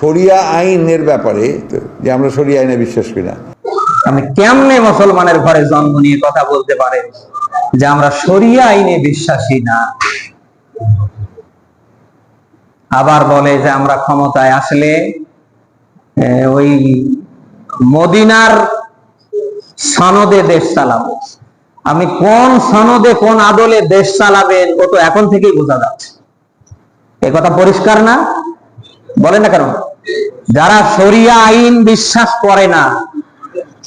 শরিয়া আইনের ব্যাপারে যে আমরা শরিয়া আইনে বিশ্বাস করি না। আমি কেমনে মুসলমানের ঘরে জন্ম নিয়ে কথা বলতে পারেন যে আমরা শরিয়া আইনে বিশ্বাসী না। আবার বলে যে আমরা ক্ষমতায় আসলে ওই মদিনার সনদে দেশ চালাবো। আমি কোন সনদে, কোন আদলে দেশ চালাবেন, ও তো এখন থেকেই বোঝা যাচ্ছে। এ কথা পরিষ্কার না? বলেন না কেন? যারা শরিয়া আইন বিশ্বাস করে না,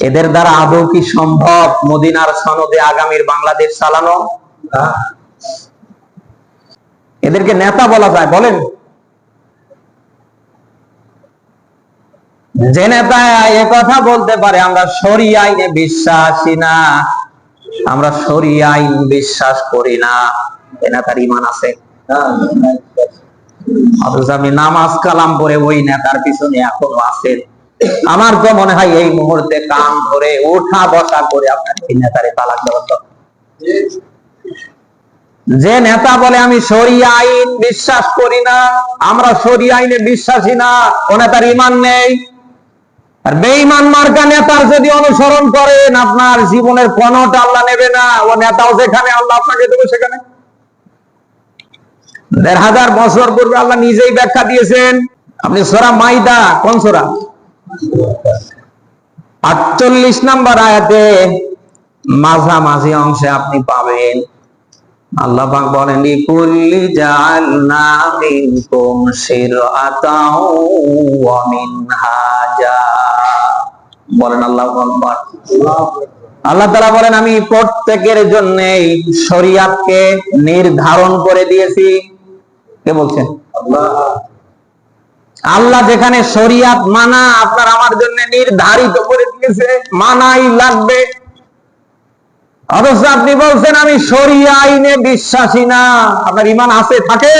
এদের দ্বারা আদৌ কি সম্ভব মদিনার সনদে আগামীর বাংলাদেশ চালানো? এদেরকে নেতা বলা যায়, বলেন। যে নেতা এ কথা বলতে পারে, আমরা সরি আইনে বিশ্বাসী না। আমরা সরি আইন বিশ্বাস করি না। এ নেতার ইমান আছে। অথচ আমি নামাজ কালাম পরে ওই নেতার পিছনে এখনও আছেন আমার তো মনে হয় এই মুহূর্তে কান ধরে ওঠা বসা করে আপনার এই নেতারে তালাক দেওয়ার। যে নেতা বলে, আমি সরিয়া আইন বিশ্বাস করি না, আমরা সরিয়া আইনে বিশ্বাসী না, ও নেতার ইমান নেই। আর বেঈমান মার্কা নেতার যদি অনুসরণ করেন, আপনার জীবনের কোনটা আল্লাহ নেবে না। ও নেতাও যেখানে, আল্লাহ আপনাকে দেবে সেখানে। দেড় হাজার বছর পূর্বে আল্লাহ নিজেই ব্যাখ্যা দিয়েছেন। আপনি সোরা মাইদা, কোন সোরা? আটচল্লিশ নাম্বার আয়াতে মাঝামাঝি অংশে আপনি পাবেন। আল্লাহ পাক বলেন মিনকুম ওয়া বলেন আল্লাহু আল্লাহ তাআলা বলেন, আমি প্রত্যেকের জন্য শরিয়াতকে নির্ধারণ করে দিয়েছি। কে বলছেন আল্লাহ যেখানে শরিয়াত মানা, আপনার আমার জন্য নির্ধারিত করে দিয়েছে, মানাই লাগবে। অথচ আপনি বলছেন, আমি শরিয়া আইনে বিশ্বাসী না। আপনার ইমান আছে, থাকে।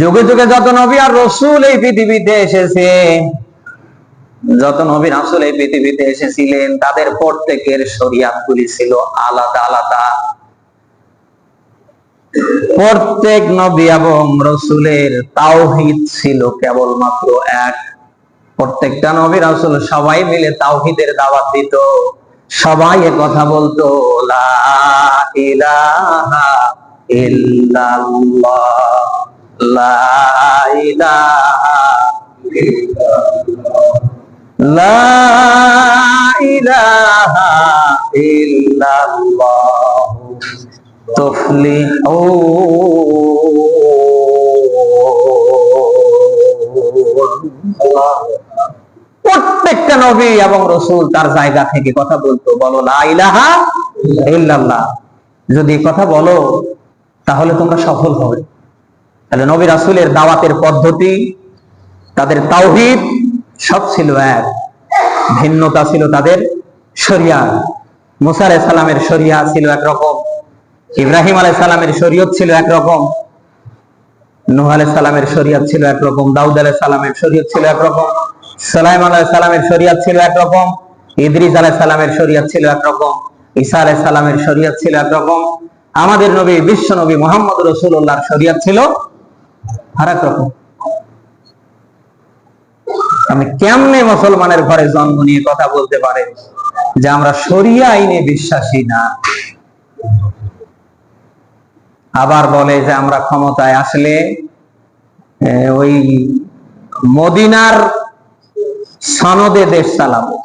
যুগে যুগে যত নবী আর রসুল এই পৃথিবীতে এসেছে যত নবী রাসুল এই পৃথিবীতে এসেছিলেন, তাদের প্রত্যেকের শরিয়াত গুলি ছিল আলাদা আলাদা। প্রত্যেক নবী এবং রসুলের তাওহিদ ছিল কেবলমাত্র এক। প্রত্যেকটা নবী রাসুল সবাই মিলে তাওহিদের দাওয়াত দিত। সবাই এ কথা বলতো, লা লা লা ইলাহা প্রত্যেকটা নবী এবং রসুল তার জায়গা থেকে কথা বলতো, বলো যদি কথা বলো, তাহলে তোমরা সফল হবে। তাহলে নবী রাসুলের দাওয়াতের পদ্ধতি, তাদের তাওহিদ সব ছিল এক। ভিন্নতা ছিল তাদের শরিয়া। মুসা আলাইহিস সালামের শরিয়া ছিল একরকম। ইব্রাহিম আলাইহিস সালামের শরীয়ত ছিল একরকম। নূহ আলাইহিস সালামের শরীয়ত ছিল একরকম। দাউদ আলাইহিস সালামের শরীয়ত ছিল একরকম। সালাইমান আলাইহিস সালামের শরীয়ত ছিল একরকম। ইদ্রিস আলাইহিস সালামের শরীয়ত ছিল একরকম। ঈসা আলাইহিস সালামের শরীয়ত ছিল একরকম। আমাদের নবী, বিশ্ব নবী মোহাম্মদ রাসূলুল্লাহর শরীয়ত ছিল আর এক রকম। আমি কেমনে মুসলমানের ঘরে জন্ম নিয়ে কথা বলতে পারে? যে আমরা শরিয়া আইনে বিশ্বাসী না। আবার বলে যে আমরা ক্ষমতায় আসলে ওই মদিনার সনদে দেশ চালাবো।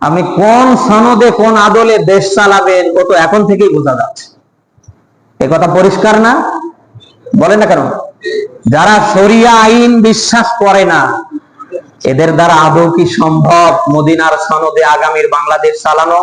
আমি কোন সনদে, কোন আদলে দেশ চালাবেন ও তো এখন থেকেই বোঝা যাচ্ছে। এ কথা পরিষ্কার না? বলেন না কেন? যারা শরিয়া আইন বিশ্বাস করে না এদের দ্বারা আদৌ কি সম্ভব মদিনার সনদে আগামীর বাংলাদেশ চালানো?